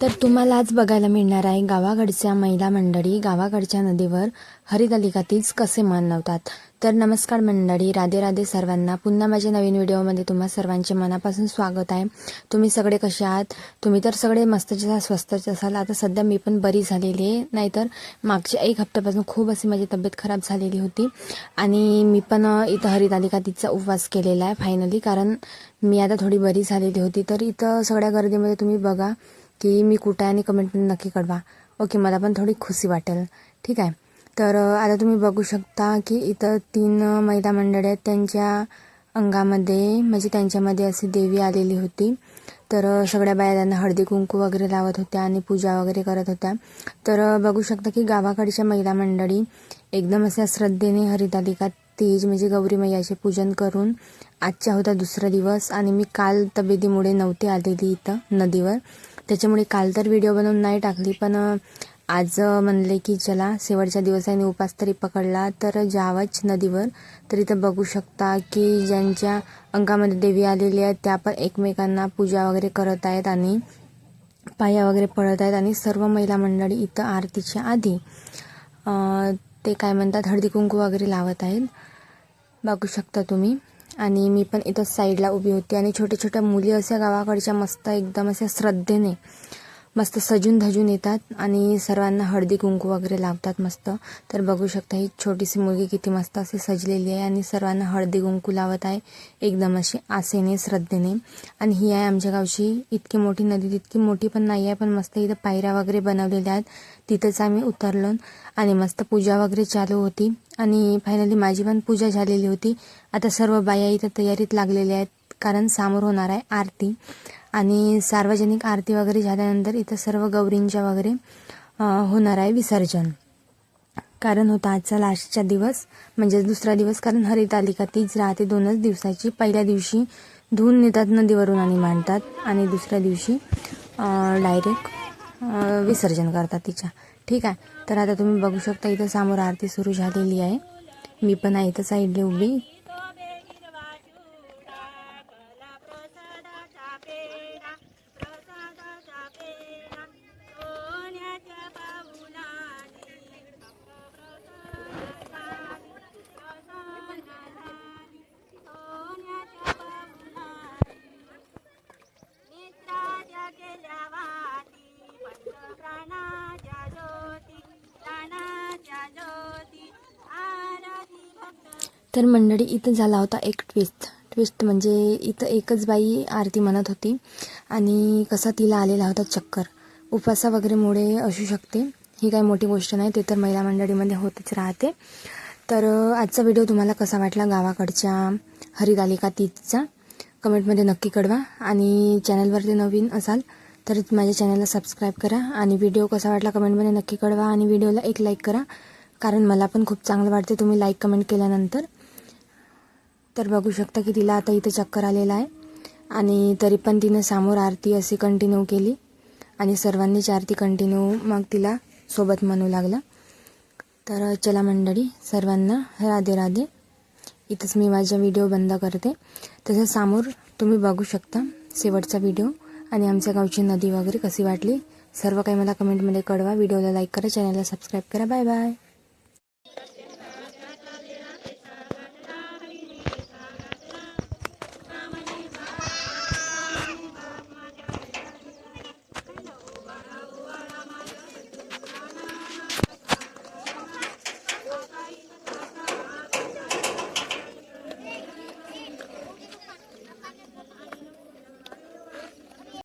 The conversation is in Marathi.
तर तुम्हाला आज बघायला मिळणार आहे गावाकडच्या महिला मंडळी. गावाकडच्या नदीवर हरितालिकातीच कसे मानवतात तर नमस्कार मंडळी राधे राधे सर्वांना. पुन्हा माझ्या नवीन व्हिडिओमध्ये तुम्हा सर्वांचे मनापासून स्वागत आहे. तुम्ही सगळे कसे आहात? तुम्ही तर सगळे मस्तचे स्वस्तच असाल. आता सध्या मी पण बरी झालेली आहे. नाहीतर मागच्या एक हप्त्यापासून खूप अशी माझी तब्येत खराब झालेली होती. आणि मी पण इथं इथं हरितालिकातीचा उपवास केलेला आहे फायनली कारण मी आता थोडी बरी झालेली होती. तर इथं सगळ्या गर्दीमध्ये तुम्ही बघा की मी कुठं आहे आणि कमेंटमध्ये नक्की कळवा. ओके मला पण थोडी खुशी वाटेल. ठीक आहे? तर आता तुम्ही बघू शकता की इथं तीन महिला मंडळी आहेत. त्यांच्या अंगामध्ये म्हणजे त्यांच्यामध्ये अशी देवी आलेली होती. तर सगळ्या बाया त्यांना हळदी कुंकू वगैरे लावत होत्या आणि पूजा वगैरे करत होत्या. तर बघू शकता की गावाकडच्या महिला मंडळी एकदम अशा श्रद्धेने हरितालिका तीज म्हणजे गौरी मैयाचे पूजन करून आजच्या होता दुसरा दिवस. आणि मी काल तब्येतीमुळे नव्हते आलेली इथं नदीवर. त्याच्यामुळे काल तर व्हिडिओ बनवून नाही टाकली पण आज म्हणले की चला शेवटच्या दिवसाने उपास तरी पकडला तर जावंच नदीवर. तर इथं बघू शकता की ज्यांच्या अंगामध्ये देवी आलेली आहेत त्या पण एकमेकांना पूजा वगैरे करत आहेत आणि पाया वगैरे पडत आहेत आणि सर्व महिला मंडळी इथं आरतीच्या आधी ते काय म्हणतात हळदी कुंकू वगैरे लावत आहेत. बघू शकता तुम्ही. आणि मी पण इथं साईडला उभी होती. आणि छोट्या छोट्या मुली अशा गावाकडच्या मस्त एकदम अशा श्रद्धेने मस्त सजून धजून येतात आणि सर्वांना हळदी कुंकू वगैरे लावतात मस्त. तर बघू शकता ही छोटीशी मुलगी किती मस्त अशी सजलेली आहे आणि सर्वांना हळदी कुंकू लावत आहे. एकदम अशी आसेने श्रद्धेने. आणि ही आहे आमच्या गावची इतकी मोठी नदी तितकी मोठी पण नाही आहे पण मस्त इथं पायऱ्या वगैरे बनवलेल्या आहेत. तिथंच आम्ही उतरलो आणि मस्त पूजा वगैरे चालू होती. आणि फायनली माझी पण पूजा झालेली होती. आता सर्व बाया इथं तयारीत लागलेल्या आहेत कारण समोर होणार आहे आरती. आणि सार्वजनिक आरती वगैरे झाल्यानंतर इथं सर्व गौरींच्या वगैरे होणार आहे विसर्जन. कारण होता आजचा लास्टचा दिवस म्हणजे दुसरा दिवस कारण हरितालिका तीच राहते दोनच दिवसाची. पहिल्या दिवशी धुवून नेतात नदीवरून आणि मांडतात आणि दुसऱ्या दिवशी डायरेक्ट विसर्जन करतात तिच्या. ठीक आहे? तर आता तुम्ही बघू शकता इथं समोर आरती सुरू झालेली आहे. मी पण आहे इथं साईडला उभी. तर मंडळी इथं झाला होता एक ट्विस्ट ट्विस्ट म्हणजे इथं एकच बाई आरती म्हणत होती आणि कसा तिला आलेला होता चक्कर. उपवासा वगैरेमुळे असू शकते. ही काही मोठी गोष्ट नाही ते तर महिला मंडळीमध्ये होतच राहते. तर आजचा व्हिडिओ तुम्हाला कसा वाटला गावाकडच्या हरितालिका तीजचा? कमेंटमध्ये नक्की कळवा. आणि चॅनलवरती नवीन असाल तर माझ्या चॅनलला सबस्क्राईब करा. आणि व्हिडिओ कसा वाटला कमेंटमध्ये नक्की कळवा. आणि व्हिडिओला एक लाईक करा. कारण मला पण खूप चांगलं वाटते तुम्ही लाईक कमेंट केल्यानंतर. तर बघू शकता की तिला आता इथं चक्कर आलेला आहे. आणि तरी पण तिनं समोर आरती अशी कंटिन्यू केली. आणि सर्वांनीच आरती कंटिन्यू मग तिला सोबत म्हणू लागलं. तर चला मंडळी सर्वांना राधे राधे. इथंच मी माझा व्हिडिओ बंद करते. तसं समोर तुम्ही बघू शकता शेवटचा व्हिडिओ आणि आमच्या गावची नदी वगैरे कशी वाटली? सर्व काही मला कमेंटमध्ये कळवा. व्हिडिओला लाईक करा चॅनलला सबस्क्राईब करा. Bye bye